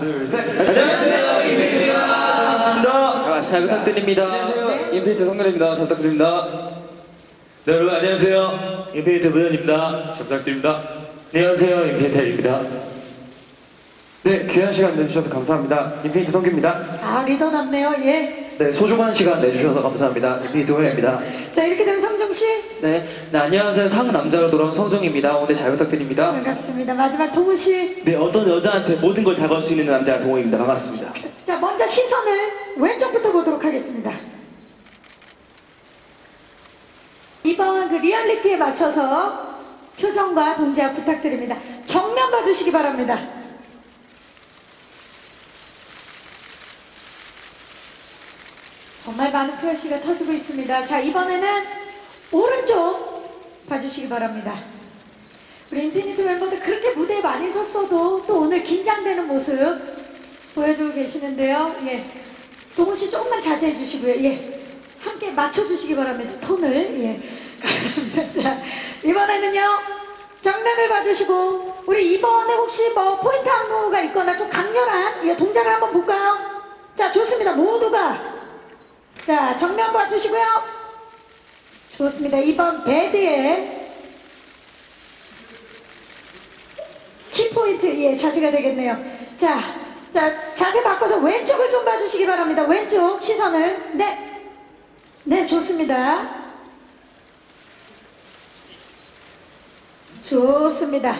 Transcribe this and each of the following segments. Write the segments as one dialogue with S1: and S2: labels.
S1: 안녕하세요 임필드입니다 반갑습니다 잘 부탁드립니다
S2: 안녕하세요
S1: 임필드 성렬입니다 잘 부탁드립니다
S3: 네 여러분 안녕하세요 임필드 무현입니다 잘 부탁드립니다
S1: 안녕하세요 임필드입니다
S4: 네 귀한 시간 내주셔서 감사합니다 임필드 성규입니다
S2: 아 리더답네요 예
S4: 네 소중한 시간 내주셔서 감사합니다 임필드 호야입니다
S2: 자 이렇게
S1: 네, 네, 안녕하세요. 상남자로 돌아온 성종입니다. 오늘 잘 부탁드립니다.
S2: 반갑습니다. 마지막 동훈 씨.
S3: 네, 어떤 여자한테 모든 걸 다 걸 수 있는 남자 동호입니다. 반갑습니다.
S2: 자 먼저 시선을 왼쪽부터 보도록 하겠습니다. 이번 그 리얼리티에 맞춰서 표정과 동작 부탁드립니다. 정면 봐주시기 바랍니다. 정말 많은 프레시가 터지고 있습니다. 자 이번에는 오른쪽 봐주시기 바랍니다. 우리 인피니트 멤버들 그렇게 무대에 많이 섰어도 또 오늘 긴장되는 모습 보여주고 계시는데요. 예. 동훈 씨 조금만 자제해 주시고요. 예. 함께 맞춰주시기 바랍니다. 톤을. 예. 감사합니다. 자, 이번에는요. 정면을 봐주시고, 우리 이번에 혹시 뭐 포인트 안무가 있거나 좀 강렬한 예, 동작을 한번 볼까요? 자, 좋습니다. 모두가. 자, 정면 봐주시고요. 좋습니다. 이번 배드에 키포인트, 예, 자세가 되겠네요. 자, 자, 자세 바꿔서 왼쪽을 좀 봐주시기 바랍니다. 왼쪽 시선을. 네. 네, 좋습니다. 좋습니다.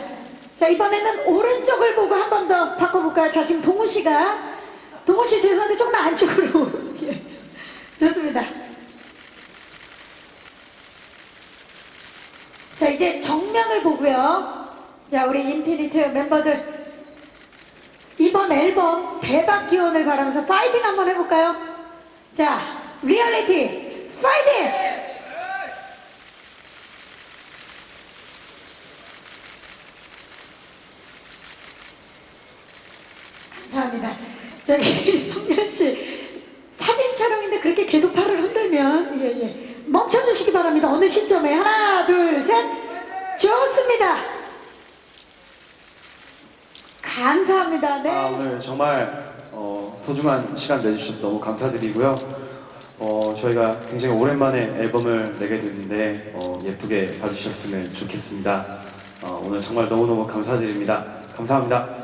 S2: 자, 이번에는 오른쪽을 보고 한 번 더 바꿔볼까요? 자, 지금 동훈 씨가, 동훈 씨 죄송한데 조금만 안쪽으로. 예. 좋습니다. 자, 이제 정면을 보고요. 자, 우리 인피니트 멤버들. 이번 앨범 대박 기원을 바라면서 파이팅 한번 해볼까요? 자, 리얼리티 파이팅! 감사합니다. 저기 성현 씨 사진 촬영인데 그렇게 계속 팔을 흔들면 예, 예. 멈춰주시기 바랍니다. 어느 시점에 하나, 둘, 셋. 좋습니다. 감사합니다. 네.
S4: 아, 오늘 정말 어, 소중한 시간 내주셔서 너무 감사드리고요. 어, 저희가 굉장히 오랜만에 앨범을 내게 됐는데 어, 예쁘게 봐주셨으면 좋겠습니다. 어, 오늘 정말 너무너무 감사드립니다. 감사합니다.